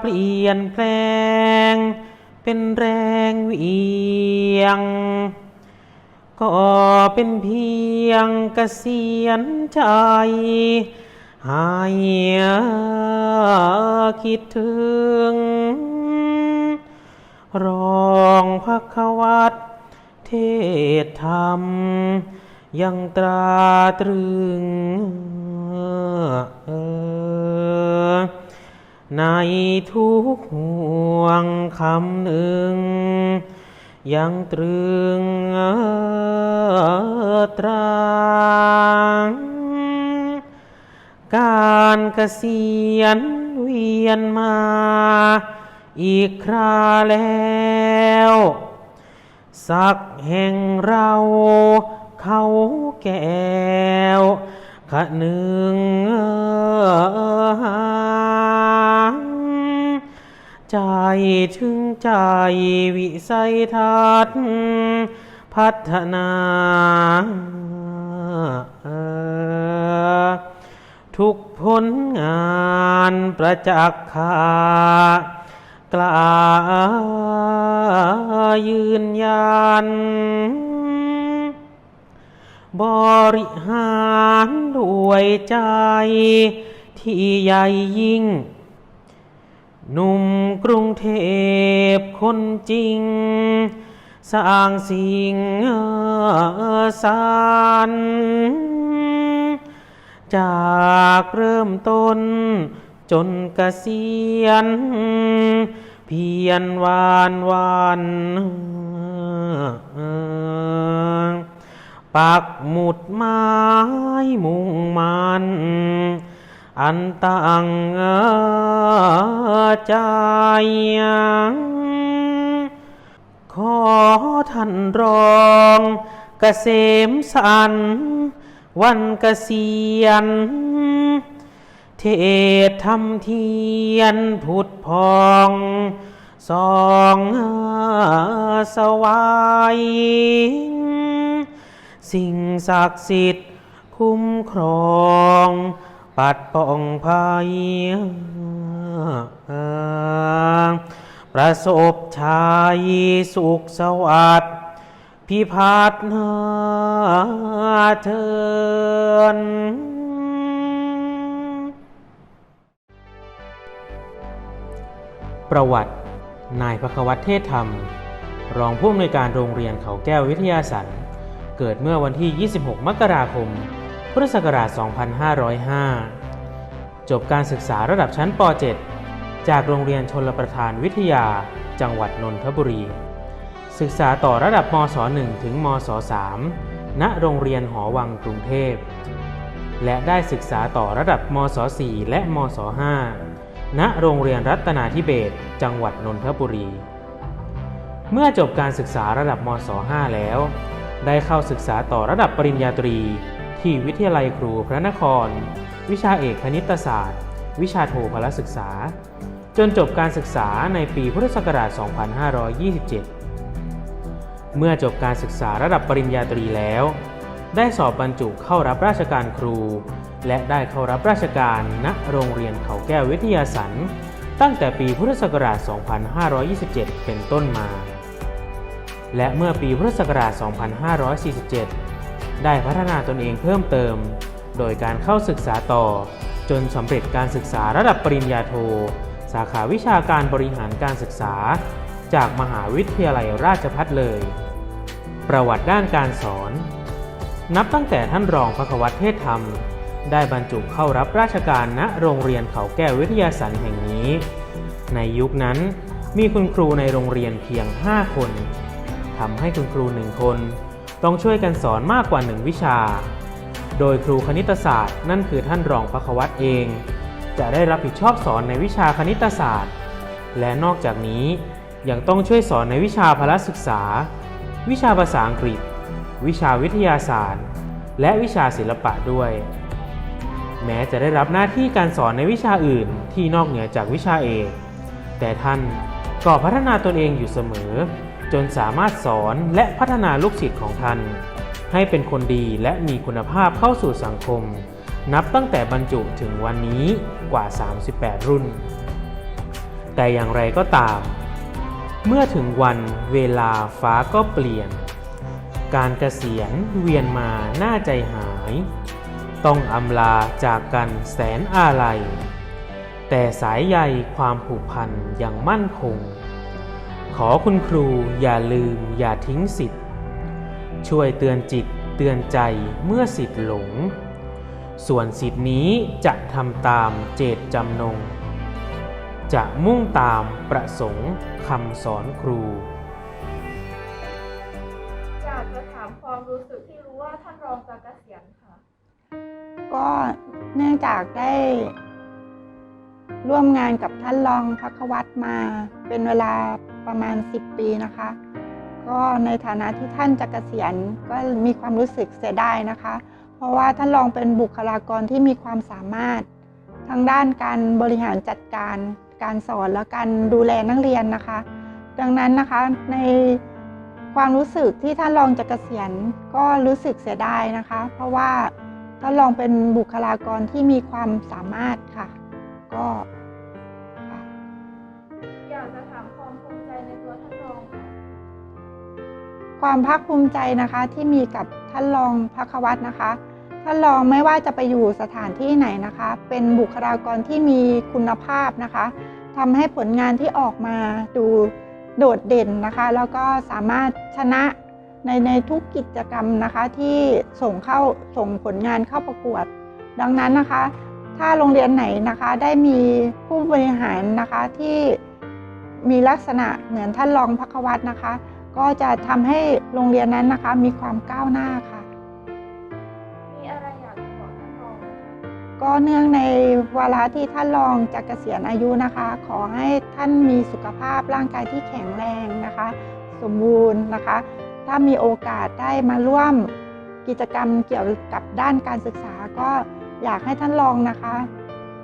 เปลี่ยนแปลง เป็นแรงเวียง ก็เป็นเพียงเกษียณใจให้คิดถึง รองพักวัดเทศธรรม ยังตราตรึง เออ ในทุกห่วงคำหนึ่ง ยังตรึงตรางการเกษียณเวียนมา อีกคราแล้ว สักแห่งเราเขาแก้วขะหนึ่ง ถึงใจวิสัยทัศน์พัฒนา ทุกผลงานประจักษ์คากล้ายืนยัน บริหารด้วยใจที่ใหญ่ยิ่ง หนุ่มกรุงเทพคนจริง สร้างสิ่งสารจากเริ่มต้นจนเกษียณเพียรวานวันปักหมุดไม้มุ่งมัน อันตังใจขอท่านรองเกษมสัน วันเกษียณเทศทำเทียนพุทธพองสองสวายสิ่งศักดิ์สิทธิ์คุ้มครอง ปัดปองภัยประสบชัยสุขสวัสดิ์พิพัฒนาเทินประวัติ นายพระควัตเทศธรรม รองผู้อำนวยการโรงเรียนเขาแก้ววิทยาสันเกิดเมื่อวันที่ 26 มกราคม พุทธศักราช 2505 จบการศึกษาระดับชั้นป .7 จากโรงเรียนชนลประทานวิทยา จังหวัดนนทบุรี ศึกษาต่อระดับมศ 1 ถึงมศ 3 ณ โรงเรียนหอวังกรุงเทพ และได้ศึกษาต่อระดับมศ 4 และมศ 5 ณ โรงเรียนรัตนาธิเบศจังหวัดนนทบุรี เมื่อจบการศึกษาระดับมศ 5 แล้ว ได้เข้าศึกษาต่อระดับปริญญาตรี ที่วิทยาลัยครูพระนคร วิชาเอกคณิตศาสตร์ วิชาโทพลศึกษา จนจบการศึกษาในปีพุทธศักราช 2527 เมื่อจบการศึกษาระดับปริญญาตรีแล้ว ได้สอบบรรจุเข้ารับราชการครู และได้เข้ารับราชการณโรงเรียนเขาแก้ววิทยาสันตั้งแต่ปีพุทธศักราช 2527 เป็นต้นมา และเมื่อปีพุทธศักราช 2547 ได้พัฒนาตนเองเพิ่มเติม โดยการเข้าศึกษาต่อ จนสำเร็จการศึกษาระดับปริญญาโท สาขาวิชาการบริหารการศึกษา จากมหาวิทยาลัยราชภัฏเลย ประวัติด้านการสอน นับตั้งแต่ท่านรองพระควัตเทศธรรม ได้บรรจุเข้ารับราชการณโรงเรียนเขาแก้ววิทยาสันแห่งนี้ ในยุคนั้นมีคุณครูในโรงเรียนเพียง 5 คนทำให้คุณครูหนึ่งคน ต้องช่วยกันสอนมากกว่าหนึ่งวิชา โดยครูคณิตศาสตร์ นั่นคือท่านรองพระควัตเอง จะได้รับผิดชอบสอนในวิชาคณิตศาสตร์ และนอกจากนี้ยังต้องช่วยสอนในวิชาพละศึกษา วิชาภาษาอังกฤษ วิชาวิทยาศาสตร์ และวิชาศิลปะด้วย แม้จะได้รับหน้าที่การสอนในวิชาอื่นที่นอกเหนือจากวิชาเอกแต่ท่านก็พัฒนาตนเองอยู่เสมอ จนสามารถสอนและพัฒนาลูกศิษย์ของท่าน ให้เป็นคนดีและมีคุณภาพเข้าสู่สังคม นับตั้งแต่บรรจุถึงวันนี้กว่า 38 รุ่น แต่อย่างไรก็ตาม เมื่อถึงวันเวลาฟ้าก็เปลี่ยน การเกษียณเวียนมาหน้าใจหาย ต้องอำลาจากกันแสนอาลัยแต่สายใยความผูกพันยังมั่นคง ขอคุณครูอย่าลืมอย่าทิ้งสิทธิ์ ช่วยเตือนจิตเตือนใจเมื่อสิทธิ์หลง ส่วนสิทธินี้จะทำตามเจตจำนง จะมุ่งตามประสงค์คำสอนครู อยากจะถามความรู้สึกที่รู้ว่าท่านรองจะเกษียณค่ะ ก็เนื่องจากได้ ร่วมงานกับท่านรองพักวัตรมา เป็นเวลาประมาณ 10 ปีนะคะ ก็ในฐานะที่ท่านจะเกษียณก็มีความรู้สึกเสียดายนะคะ เพราะว่าท่านรองเป็นบุคลากรที่มีความสามารถ ทางด้านการบริหารจัดการ การสอนและการดูแลนักเรียนนะคะ ดังนั้นนะคะในความรู้สึกที่ท่านรองจะเกษียณก็รู้สึกเสียดายนะคะ เพราะว่าท่านรองเป็นบุคลากรที่มีความสามารถค่ะ ก็ค่ะอยากจะถามความภูมิใจในตัวท่านรองค่ะความภาคภูมิใจนะคะที่มีกับท่านรองพักวัตรนะคะ ท่านรองไม่ว่าจะไปอยู่สถานที่ไหนนะคะ เป็นบุคลากรที่มีคุณภาพนะคะทำให้ผลงานที่ออกมาดูโดดเด่นนะคะ แล้วก็สามารถชนะในในทุกกิจกรรมนะคะที่ส่งเข้าส่งผลงานเข้าประกวด ดังนั้นนะคะ ถ้าโรงเรียนไหนนะคะได้มีผู้บริหารนะคะที่มีลักษณะเหมือนท่านรองพักวัตรนะคะ ก็จะทำให้โรงเรียนนั้นนะคะมีความก้าวหน้าค่ะ มีอะไรอยากจะบอกท่านรองไหมคะก็เนื่องในวาระที่ท่านรองจะเกษียณอายุนะคะ ขอให้ท่านมีสุขภาพร่างกายที่แข็งแรงนะคะ สมบูรณ์นะคะ ถ้ามีโอกาสได้มาร่วมกิจกรรมเกี่ยวกับด้านการศึกษาก็ อยากให้ท่านรองนะคะ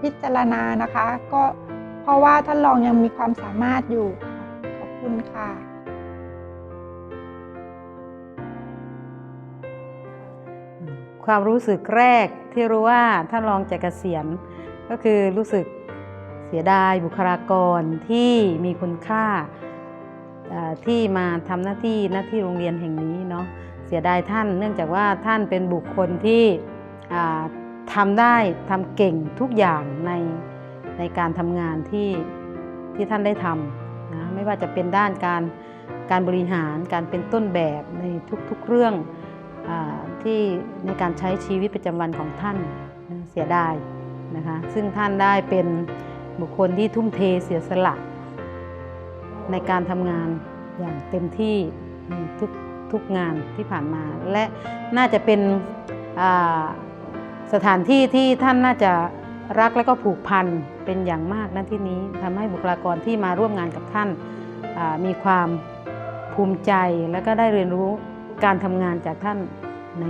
พิจารณานะคะ ก็เพราะว่าท่านรองยังมีความสามารถอยู่ ขอบคุณค่ะ ความรู้สึกแรกที่รู้ว่าท่านรองจะเกษียณก็คือรู้สึกเสียดายบุคลากรที่มีคุณค่าที่มาทำหน้าที่หน้าที่โรงเรียนแห่งนี้เนาะเสียดายท่าน เนื่องจากว่าท่านเป็นบุคคลที่ ทำได้ทำเก่งทุกอย่างในในการทำงานที่ที่ท่านได้ทำนะไม่ว่าจะเป็นด้านการการบริหารการเป็นต้นแบบในทุกๆเรื่องอที่ในการใช้ชีวิตประจำวันของท่านนะเสียดายนะคะซึ่งท่านได้เป็นบุคคลที่ทุ่มเทเสียสละ ในการทำงานอย่างเต็มที่ในทุกทุกงานที่ผ่านมา และน่าจะเป็นอ่า สถานที่ที่ท่านน่าจะรักและก็ผูกพันเป็นอย่างมากณที่นี้ทำให้บุคลากรที่มาร่วมงานกับท่านมีความภูมิใจและก็ได้เรียนรู้การทำงานจากท่านใน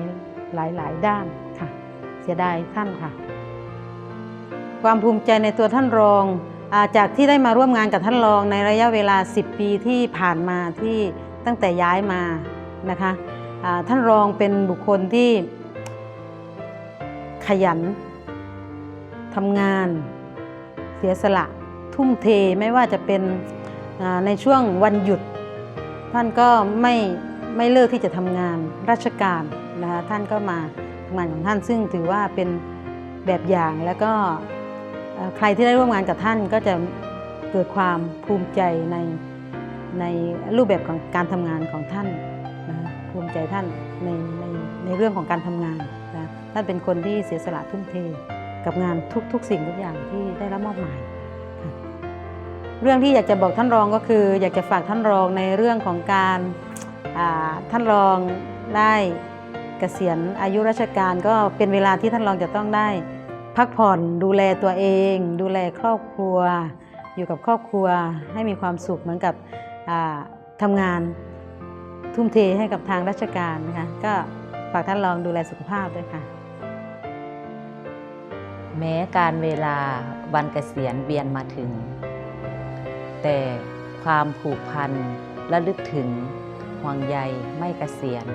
หลาย ๆ ด้านค่ะ เสียดายท่านค่ะ ความภูมิใจในตัวท่านรองอาจากที่ได้มาร่วมงานกับท่านรองในระยะเวลา 10 ปีที่ผ่านมาที่ตั้งแต่ย้ายมานะคะท่านรองเป็นบุคคลที่ ขยันทำงาน เสียสละ ทุ่มเทไม่ว่าจะเป็นในช่วงวันหยุด ท่านก็ไม่ไม่เลิกที่จะทำงานราชการนะคะท่านก็มาทำงานของท่านซึ่งถือว่าเป็นแบบอย่างแล้วก็ใครที่ได้ร่วมงานกับท่านก็จะเกิดความภูมิใจในในรูปแบบของการทำงานของท่านนะภูมิใจท่านในในในเรื่องของการทำงาน นะท่านเป็นคนที่เสียสละทุ่มเทกับงานทุกๆ สิ่งทุกอย่างที่ได้รับมอบหมายเรื่องที่อยากจะบอกท่านรองก็คือ อยากจะฝากท่านรองในเรื่องของการาท่านรองได้เกษียณอายุราชการก็เป็นเวลาที่ท่านรองจะต้องได้ พักผ่อนดูแลตัวเอง ดูแลครอบครัว อยู่กับครอบครัวให้มีความสุขเหมือนกับทำงานทุ่มเทให้กับทางราชการนะคะก็ากท่านรองดูแลสุขภาพด้วยค่ะ แม้การเวลาวันเกษียณเวียนมาถึง แต่ความผูกพันและลึกถึงห่วงใยไม่เกษียณ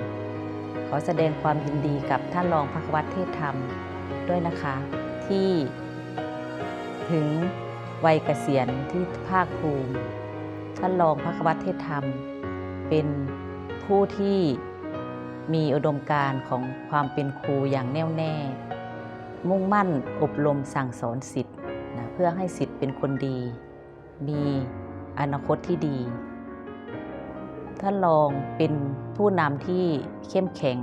ขอแสดงความยินดีกับท่านรองพักวัตรเทศธรรมด้วยนะคะ ที่ถึงวัยเกษียณที่ภาคภูมิ ท่านรองพระวัตเทศธรรม เป็นผู้ที่ มีอุดมการณ์ของความเป็นครูอย่างแน่วแน่ มุ่งมั่นอบรมสั่งสอนสิทธิ์นะเพื่อให้สิทธิ์เป็นคนดี มีอนาคตที่ดีท่านรองเป็นผู้นำที่เข้มแข็ง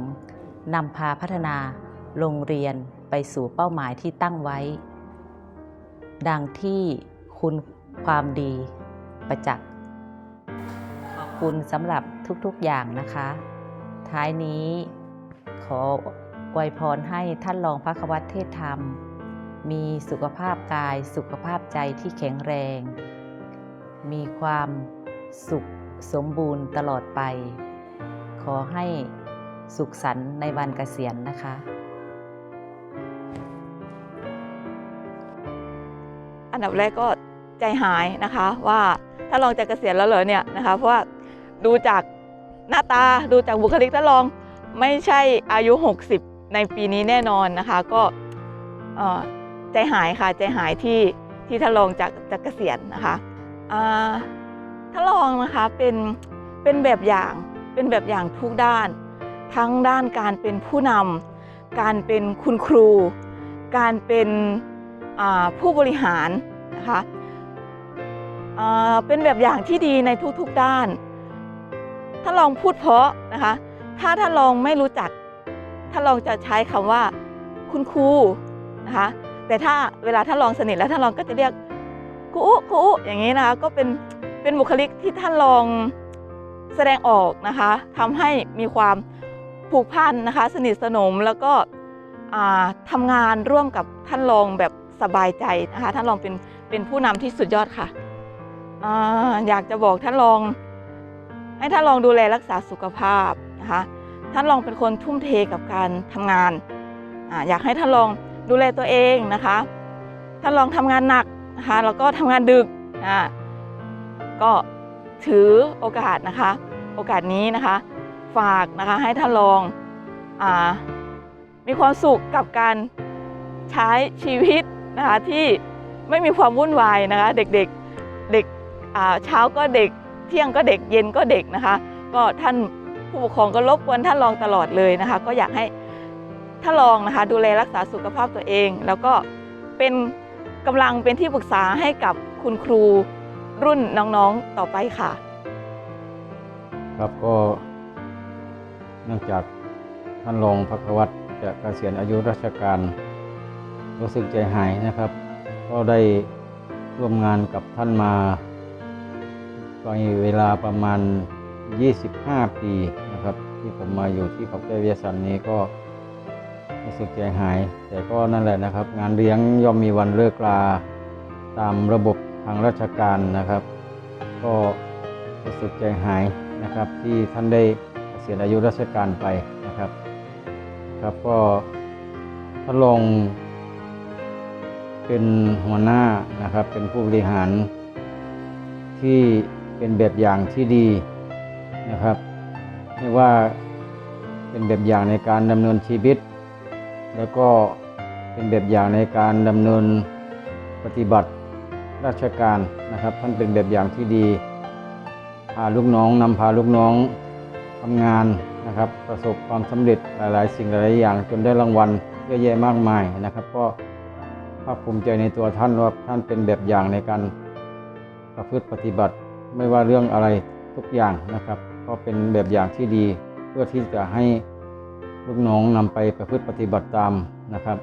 นำพาพัฒนาโรงเรียนไปสู่เป้าหมายที่ตั้งไว้ ดังที่คุณความดีประจักษ์ขอบคุณสำหรับทุกๆอย่างนะคะ ท้ายนี้ ขออวยพรให้ท่านรองพระควัตเทศธรรม มีสุขภาพกายสุขภาพใจที่แข็งแรง มีความสุขสมบูรณ์ตลอดไป ขอให้สุขสันต์ในวันเกษียณนะคะอันดับแรกก็ใจหายนะคะว่าถ้านรองจะเกษียณแล้วเหรอเนี่ยนะคะเพราะว่าดูจาก หน้าตาดูจากบุคลิกท่านรอง ไม่ใช่อายุ 60 ในปีนี้แน่นอนนะคะ ก็ใจหายค่ะใจหายที่ที่ท่านรองจะจะเกษียณนะคะท่านรองนะคะเป็นเป็นแบบอย่างเป็นแบบอย่างทุกด้าน ทั้งด้านการเป็นผู้นำการเป็นคุณครู การเป็นผู้บริหารนะคะเป็นแบบอย่างที่ดีในทุกๆด้าน ถ้าลองพูดเพราะนะคะ ถ้าท่านลองไม่รู้จัก ถ้าลองจะใช้คำว่า คุณครูนะคะ แต่ถ้าเวลาท่านลองสนิทแล้วท่านลองก็จะเรียกครูครูอย่างนี้นะคะก็เป็นเป็นบุคลิกที่ท่านลองแสดงออกนะคะทำให้มีความผูกพันนะคะ สนิทสนมแล้วก็อ่าทำงานร่วมกับท่านรองแบบสบายใจนะคะ ท่านรองเป็นเป็นผู้นำที่สุดยอดค่ะออยากจะบอกท่านรอง ให้ท่านลองดูแลรักษาสุขภาพนะคะท่านลองเป็นคนทุ่มเทกับการทำงานออยากให้ท่านลองดูแลตัวเองนะคะท่านลองทำงานหนักนะคะแล้วก็ทำงานดึกอ่าก็ถือโอกาสนะคะ โอกาสนี้นะคะ ฝากนะคะให้ท่านลองอามีความสุขกับการใช้ชีวิตนะคะที่ไม่มีความวุ่นวายนะคะ เด็กๆเด็กเช้าก็เด็ก เที่ยงก็เด็กเย็นก็เด็กนะคะ ก็ท่านผู้ปกครองก็รบกวนท่านรองตลอดเลยนะคะ ก็อยากให้ท่านรองนะคะดูแลรักษาสุขภาพตัวเอง แล้วก็เป็นกำลังเป็นที่ปรึกษาให้กับคุณครูรุ่นน้องๆต่อไปค่ะ ครับก็ เนื่องจากท่านรองพักวัตรจะเกษียณอายุราชการ รู้สึกใจหายนะครับ ก็ได้ร่วมงานกับท่านมา ก็มีเวลาประมาณ 25 ปีนะครับ ที่ผมมาอยู่ที่เขาแก้ววิทยาสันนี้ก็รู้สึกใจหาย แต่ก็นั่นแหละนะครับ งานเลี้ยงย่อมมีวันเลิกลาตามระบบทางราชการนะครับ ก็รู้สึกใจหายนะครับ ที่ท่านได้เกษียณอายุราชการไปนะครับครับก็ท่านรองเป็นหัวหน้านะครับเป็นผู้บริหารที่ เป็นแบบอย่างที่ดีนะครับไม่ว่าเป็นแบบอย่างในการดำเนินชีวิต แล้วก็เป็นแบบอย่างในการดำเนินปฏิบัติราชการนะครับ ท่านเป็นแบบอย่างที่ดีพาลูกน้องนำพาลูกน้องทำงานนะครับ ประสบความสำเร็จหลาย ๆ สิ่งหลายๆอย่างจนได้รางวัลเยอะแยะมากมายนะครับ ก็ภาคภูมิใจในตัวท่านว่าท่านเป็นแบบอย่างในการประพฤติปฏิบัติ ไม่ว่าเรื่องอะไรทุกอย่างนะครับ ก็เป็นแบบอย่างที่ดีเพื่อที่จะให้ลูกน้องนำไปประพฤติปฏิบัติตามนะครับ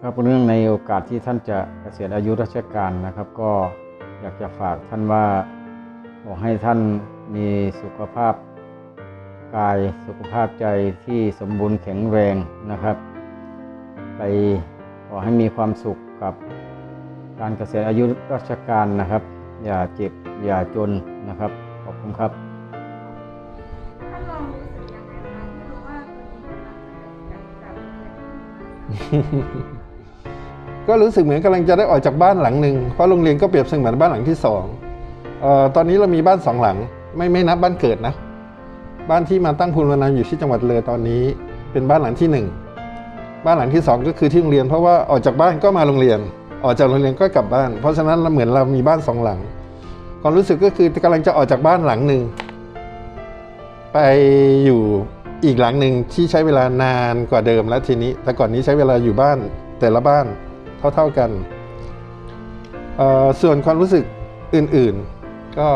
ครับเรื่องในโอกาสที่ท่านจะเกษียณอายุราชการนะครับ ก็อยากจะฝากท่านว่าขอให้ท่านมีสุขภาพกายสุขภาพใจที่สมบูรณ์แข็งแรงนะครับ ไปขอให้มีความสุขกับการเกษียณอายุราชการนะครับ อย่าเจ็บ อย่าจนนะครับ ขอบคุณครับก็รู้สึกเหมือนกำลังจะได้ออกจากบ้านหลังหนึ่งเพราะโรงเรียนก็เปรียบเสมือนบ้านหลังที่สองออตอนนี้เรามีบ้านสองหลัง ไม่ไม่นับบ้านเกิดนะ บ้านที่มาตั้งภูมิลำเนาอยู่ที่จังหวัดเลยตอนนี้เป็นบ้านหลังที่หนึ่งบ้านหลังที่สองก็คือที่โรงเรียน เพราะว่าออกจากบ้านก็มาโรงเรียน ออกจากโรงเรียนก็กลับบ้าน เพราะฉะนั้นเราเหมือนเรามีบ้านสองหลัง ความรู้สึกก็คือกำลังจะออกจากบ้านหลังหนึ่งไปอยู่อีกหลังหนึ่งที่ใช้เวลานานกว่าเดิมแล้วทีนี้ แต่ก่อนนี้ใช้เวลาอยู่บ้านแต่ละบ้านเท่า ๆกัน ส่วนความรู้สึกอื่นๆก็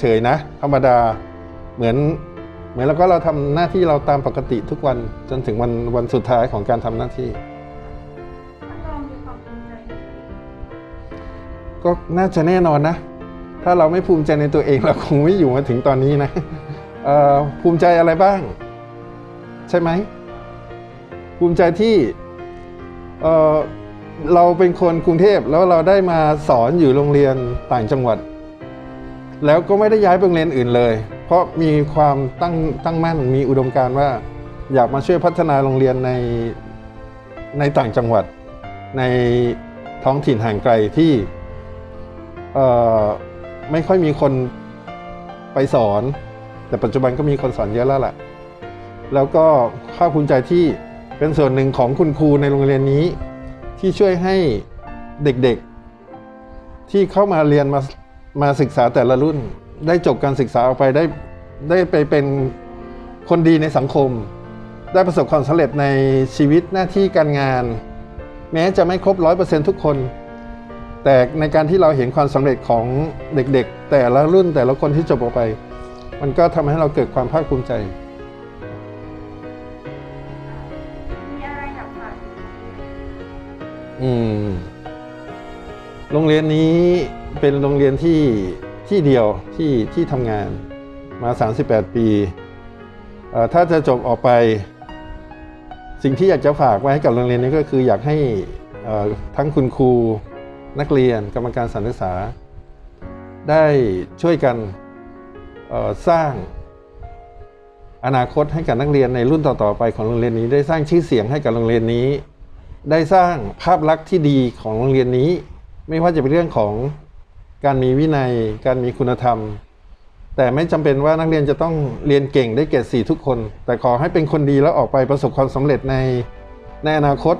เฉยๆนะ ธรรมดาเหมือนเหมือนแล้วก็เราทำหน้าที่เราตามปกติทุกวันจนถึงวันวันสุดท้ายของการทำหน้าที่ ก็น่าจะแน่นอนนะ ถ้าเราไม่ภูมิใจในตัวเองเราคงไม่อยู่มาถึงตอนนี้นะภูมิใจอะไรบ้าง ใช่ไหม ภูมิใจที่เเราเป็นคนกรุงเทพแล้วเราได้มาสอนอยู่โรงเรียนต่างจังหวัด แล้วก็ไม่ได้ย้ายไปโรงเรียนอื่นเลย เพราะมีความตั้งตั้งมั่นมีอุดมการณ์ว่า อยากมาช่วยพัฒนาโรงเรียนในในต่างจังหวัด ในท้องถิ่นห่างไกลที่ ไม่ค่อยมีคนไปสอน แต่ปัจจุบันก็มีคนสอนเยอะแล้วล่ะ แล้วก็ภาคภูมิใจที่เป็นส่วนหนึ่งของคุณครูในโรงเรียนนี้ ที่ช่วยให้เด็กๆ ที่เข้ามาเรียนมามาศึกษาแต่ละรุ่น ได้จบการศึกษาออกไปได้ได้ไปเป็นคนดีในสังคม ได้ประสบความสำเร็จในชีวิตหน้าที่การงาน แม้จะไม่ครบร้อยเปอร์เซ็นทุกคน แต่ในการที่เราเห็นความสำเร็จของเด็กๆ แต่ละรุ่นแต่ละคนที่จบออกไป มันก็ทำให้เราเกิดความภาคภูมิใจอืมโรงเรียนนี้เป็นโรงเรียนที่ที่เดียวที่ที่ทำงานมา 38 ปีเอ่อถ้าจะจบออกไป สิ่งที่อยากจะฝากไว้ให้กับโรงเรียนนี้ก็คืออยากให้เอ่อทั้งคุณครู นักเรียนกรรมการสถานศึกษา ได้ช่วยกันสร้างอนาคตให้กับนักเรียนในรุ่นต่อๆไปของโรงเรียนนี้ ได้สร้างชื่อเสียงให้กับโรงเรียนนี้ ได้สร้างภาพลักษณ์ที่ดีของโรงเรียนนี้ ไม่ว่าจะเป็นเรื่องของการมีวินัย การมีคุณธรรม แต่ไม่จำเป็นว่านักเรียนจะต้องเรียนเก่งได้เกรดสี่ทุกคน แต่ขอให้เป็นคนดีแล้วออกไปประสบความสำเร็จในในอนาคต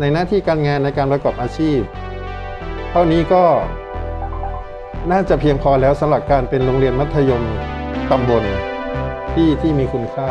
ในหน้าที่การงานในการประกอบอาชีพ เท่านี้ก็น่าจะเพียงพอแล้วสำหรับการเป็นโรงเรียนมัธยมตำบลที่ที่มีคุณค่า